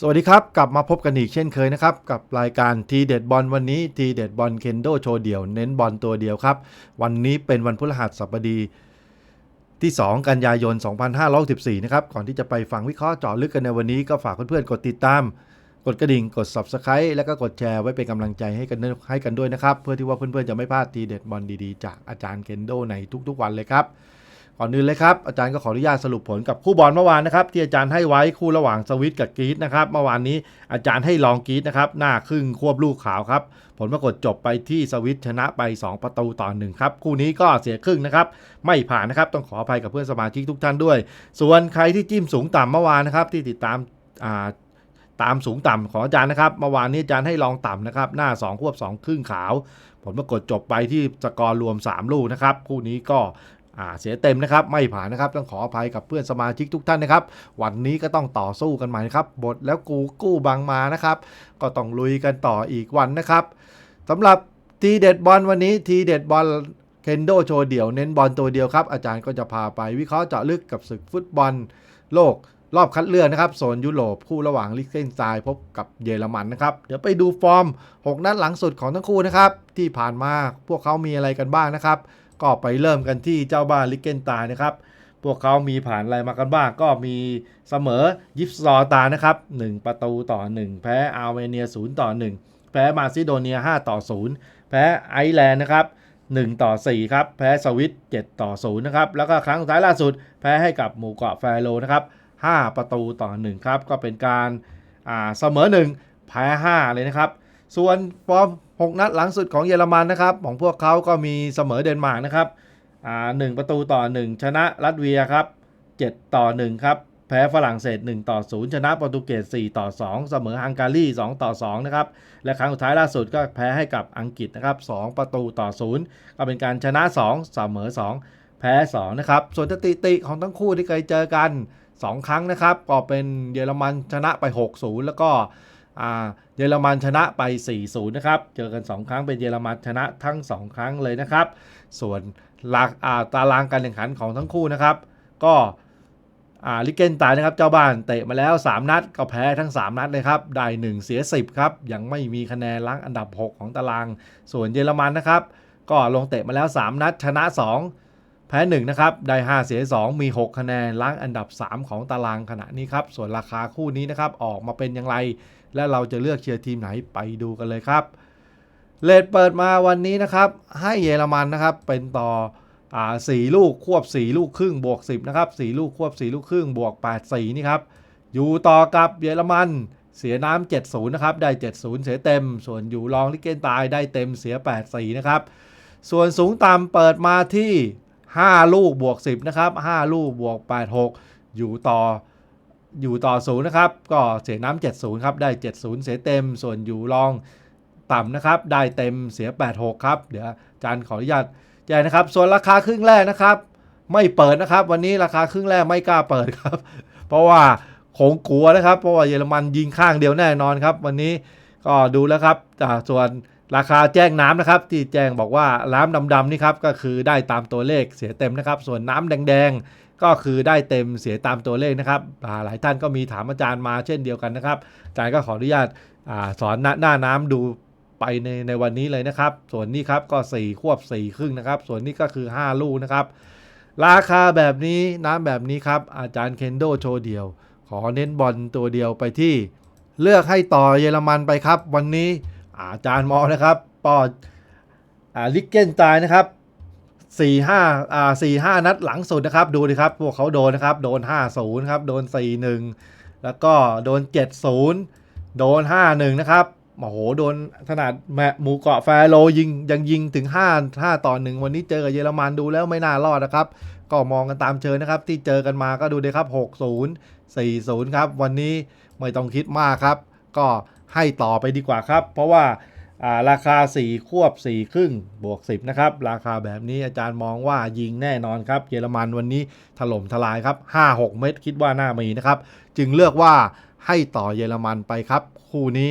สวัสดีครับ กลับมาพบกันอีกเช่นเคยนะครับ กับรายการทีเด็ดบอลวันนี้ทีเด็ดบอลเคนโดโชว์เดี่ยวเน้นบอลตัวเดียวครับ วันนี้เป็นวันพฤหัสบดีที่ 2 กันยายน 2564 นะครับ ก่อนที่จะไปฟังวิเคราะห์เจาะลึกกันในวันนี้ก็ฝากเพื่อนๆกดติดตาม กดกระดิ่งกด Subscribe แล้วก็กดแชร์ไว้เป็นกำลังใจให้กันให้กันด้วยนะครับ เพื่อที่ว่าเพื่อนๆจะไม่พลาดทีเด็ดบอลดีๆ จากอาจารย์เคนโดในทุกๆวันเลยครับ ก่อนอื่นเลยครับอาจารย์ก็ขออนุญาตสรุปผลกับคู่บอลเมื่อวานนะครับที่อาจารย์ให้ไว้คู่ระหว่างสวิตกับกรีดนะครับเมื่อวานนี้อาจารย์ให้ลองกรีดนะครับหน้าครึ่งควบลูกขาวครับผลปรากฏจบไปที่สวิตชนะไป 2 ประตูต่อหนึ่งครับคู่นี้ก็เสียครึ่งนะครับไม่ผ่านนะครับต้องขออภัยกับเพื่อนสมาชิกทุกท่านด้วย ส่วนใครที่จิ้มสูงต่ำเมื่อวานนะครับที่ติดตามตามสูงต่ำของอาจารย์นะครับเมื่อวานนี้อาจารย์ให้ลองต่ำนะครับหน้า 2 ควบ 2 ครึ่งขาว ผลปรากฏจบไปที่สกอร์รวม 3 ลูกนะครับ คู่นี้ก็ เสียเต็มนะครับไม่ผ่านนะครับต้องขออภัยกับเพื่อนสมาชิกทุกท่านนะครับ วันนี้ก็ต้องต่อสู้กันใหม่นะครับบทแล้วกูกู้บางมานะครับ ก็ต้องลุยกันต่ออีกวันนะครับสำหรับทีเด็ดบอลวันนี้ทีเด็ดบอลเคนโดโชว์เดี่ยวเน้นบอลตัวเดียวครับ อาจารย์ก็จะพาไปวิเคราะห์เจาะลึกกับศึกฟุตบอลโลกรอบคัดเลือกนะครับโซนยุโรปคู่ระหว่างลิกเซนสไตน์พบกับเยอรมันนะครับ เดี๋ยวไปดูฟอร์ม 6 นัดหลังสุดของทั้งคู่นะครับ ที่ผ่านมาพวกเขามีอะไรกันบ้างนะครับ ก็ไปเริ่มกันที่เจ้าบ้านลิเกนตานะครับ พวกเขามีผ่านอะไรมากันบ้าง ก็มีเสมอยิปซอตานะครับ 1 ประตูต่อ 1 แพ้อาร์เมเนีย 0 ต่อ 1 แพ้มาซิโดเนีย 5 ต่อ 0 แพ้ไอร์แลนด์นะครับ1 ต่อ 4 ครับ แพ้สวิต7ต่อ 0 นะครับ แล้วก็ครั้งสุดท้ายล่าสุด แพ้ให้กับหมู่เกาะแฟโรนะครับ 5 ประตูต่อ 1 ครับ ก็เป็นการอ่าเสมอ 1 แพ้ 5 เลยนะครับ ส่วนฟอร์ม 6 นัดหลังสุดของเยอรมันนะครับ ของพวกเขาก็มีเสมอเดนมาร์กนะครับอ่าหประตูต่อ 1 ชนะรัสเวียครับ 7 ต่อ 1 ครับ แพ้ฝรั่งเศส 1 ต่อ 0 ชนะโปรตุเกส 4 ต่อ 2 เสมอฮังการี 2 ต่อ 2 นะครับ และครั้งสุดท้ายล่าสุดก็แพ้ให้กับอังกฤษนะครับ 2 ประตูต่อ 0 ก็เป็นการชนะ 2 เสมอ 2 แพ้ 2 นะครับ ส่วนสถิติของทั้งคู่ที่เคยเจอกัน 2 ครั้งนะครับ ก็เป็นเยอรมันชนะไป 6-0 แล้วก็ เยอรมันชนะไป 4-0 นะครับ เจอกัน 2 ครั้งเป็นเยอรมันชนะทั้ง 2 ครั้งเลยนะครับ ส่วนหลักาตารางการแข่งขันของทั้งคู่นะครับ ก็ลิเกนตายนะครับเจ้าบ้านเตะมาแล้ว 3 นัดก็แพ้ทั้ง 3 นัดเลยครับ ได้ 1 เสีย 10 ครับ ยังไม่มีคะแนนล้างอันดับ 6 ของตาราง ส่วนเยอรมันนะครับ ก็ลงเตะมาแล้ว 3 นัดชนะ 2 แพ้1นะครับได้ 5 เสีย 2 มี 6 คะแนนล้างอันดับ 3 ของตารางขณะนี้ครับ ส่วนราคาคู่นี้นะครับ ออกมาเป็นอย่างไร และเราจะเลือกเชียร์ทีมไหนไปดูกันเลยครับเลดเปิดมาวันนี้นะครับ ให้เยอรมันนะครับ เป็นต่ออ่าสี่ลูกควบ 4 ลูกครึ่งบวก 10นะครับ4ลูกควบ 4 ลูกครึ่งบวก8 4นี่ครับอยู่ต่อกับเยอรมันเสียน้ำ70นะครับได้ 70 เสียเต็ม ส่วนอยู่รองลิเกนตายได้เต็มเสีย 8 4นะครับส่วนสูงต่ำเปิดมาที่ 5 ลูกบวก 10 นะครับ 5 ลูกบวก 8 6 อยู่ต่ออยู่ต่อศูนย์นะครับ ก็เสียน้ำ70 ครับ ได้ 70 เสียเต็ม ส่วนอยู่รองต่ำนะครับ ได้เต็มเสีย 86 ครับ เดี๋ยวอาจารย์ขออนุญาตแจ้งนะครับ ส่วนราคาครึ่งแรกนะครับ ไม่เปิดนะครับ วันนี้ราคาครึ่งแรกไม่กล้าเปิดครับ เพราะว่าคงกลัวนะครับ เพราะว่าเยอรมันยิงข้างเดียวแน่นอนครับ วันนี้ก็ดูแล้วครับอ่าส่วน ราคาแจ้งน้ำนะครับ ที่แจ้งบอกว่าน้ำดำๆนี่ครับก็คือได้ตามตัวเลขเสียเต็มนะครับ ส่วนน้ำแดงๆ ก็คือได้เต็มเสียตามตัวเลขนะครับหลายท่านก็มีถามอาจารย์มาเช่นเดียวกันนะครับอาจารย์ก็ขออนุญาตอสอนหน้าหน้าน้ำดูไปในในวันนี้เลยนะครับ ส่วนนี้ครับก็ 4 ควบ 4 ครึ่งนะครับ ส่วนนี้ก็คือ 5 ลูกนะครับ ราคาแบบนี้น้ำแบบนี้ครับอาจารย์เคนโดโชว์เดียว ขอเน้นบอลตัวเดียวไปที่ เลือกให้ต่อเยอรมันไปครับ วันนี้ อาจารย์มอนะครับปออ่าลิกเกนตายนะครับสี่ห้าอ่าสี่ห้านัดหลังสุดนะครับ ดูดิครับ พวกเขาโดนนะครับ โดนห้าศูนย์ครับ โดนสี่หนึ่งแล้วก็โดนเจ็ดศูนย์โดนห้าหนึ่งนะครับโอ้โหโดนขนาดแมหมูเกาะแฟโรยิงยังยิงถึง5 5ต่อหนึ่งวันนี้เจอกับเยอรมันดูแล้วไม่น่ารอดนะครับ ก็มองกันตามเชิญนะครับ ที่เจอกันมาก็ดูเลยครับ 60 40 ครับ วันนี้ไม่ต้องคิดมากครับ ก็ ให้ต่อไปดีกว่าครับ เพราะว่าอ่าราคา 4 ควบ 4 ครึ่ง บวก 10 นะครับ ราคาแบบนี้อาจารย์มองว่ายิงแน่นอนครับ เยอรมันวันนี้ถล่มทลายครับ 5-6 เม็ดคิดว่าน่ามีนะครับ จึงเลือกว่าให้ต่อเยอรมันไปครับ คู่นี้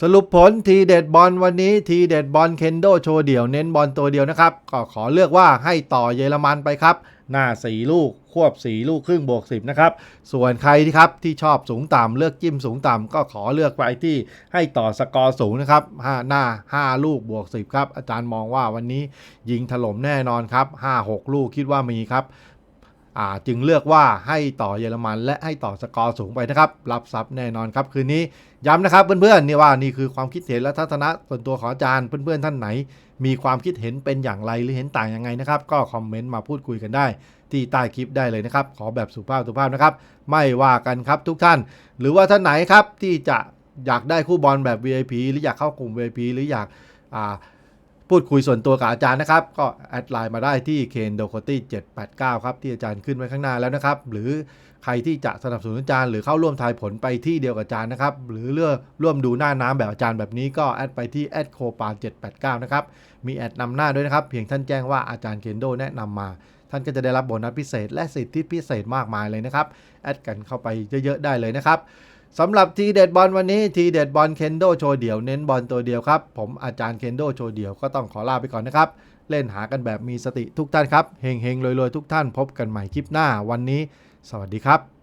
สรุปผลทีเด็ดบอลวันนี้ทีเด็ดบอลเคนโดโชว์เดี่ยวเน้นบอลตัวเดียวนะครับ ก็ขอเลือกว่าให้ต่อเยอรมันไปครับ หน้า 4 ลูก ควบ 4 ลูกครึ่งบวก 10 นะครับ ส่วนใครที่ครับที่ชอบสูงต่ำเลือกจิ้มสูงต่ำก็ขอเลือกไปที่ให้ต่อสกอร์สูงนะครับห้าหน้า 5 ลูกบวก 10 ครับ อาจารย์มองว่าวันนี้ยิงถล่มแน่นอนครับ 5-6 ลูกคิดว่ามีครับ จึงเลือกว่าให้ต่อเยอรมัน และให้ต่อสกอร์สูงไปนะครับ รับทรัพย์แน่นอนครับ คืนนี้ย้ำนะครับเพื่อนๆนี่ว่านี่คือความคิดเห็นและทัศนะส่วนตัวของอาจารย์เพื่อนๆท่านไหน มีความคิดเห็นเป็นอย่างไรหรือเห็นต่างยังไงนะครับ ก็คอมเมนต์มาพูดคุยกันได้ ที่ใต้คลิปได้เลยนะครับ ขอแบบสุภาพสุภาพนะครับไม่ว่ากันครับทุกท่าน หรือว่าท่านไหนครับที่จะอยากได้คู่บอลแบบ VIP หรืออยากเข้ากลุ่ม VIP หรืออยากอ่า พูดคุยส่วนตัวกับอาจารย์นะครับ ก็แอดไลน์มาได้ที่เคนโดโคตี้789 ครับ ที่อาจารย์ขึ้นไว้ข้างหน้าแล้วนะครับ หรือใครที่จะสนับสนุนอาจารย์หรือเข้าร่วมทายผลไปที่เดียวกับอาจารย์นะครับ หรือเลือกร่วมดูหน้าน้ำแบบอาจารย์แบบนี้ก็แอดไปที่แอดโคปา789 นะครับ มีแอดนำหน้าด้วยนะครับ เพียงท่านแจ้งว่าอาจารย์เคนโดแนะนำมา ท่านก็จะได้รับโบนัสพิเศษ และสิทธิพิเศษมากมายเลยนะครับแอดกันเข้าไปเยอะๆได้เลยนะครับ สำหรับทีเด็ดบอลวันนี้ทีเด็ดบอลเคนโดโชว์เดี่ยวเน้นบอลตัวเดียวครับ ผมอาจารย์เคนโดโชว์เดี่ยวก็ต้องขอลาไปก่อนนะครับ เล่นหากันแบบมีสติทุกท่านครับเฮงเฮงรวยๆ ทุกท่านพบกันใหม่คลิปหน้าวันนี้ สวัสดีครับ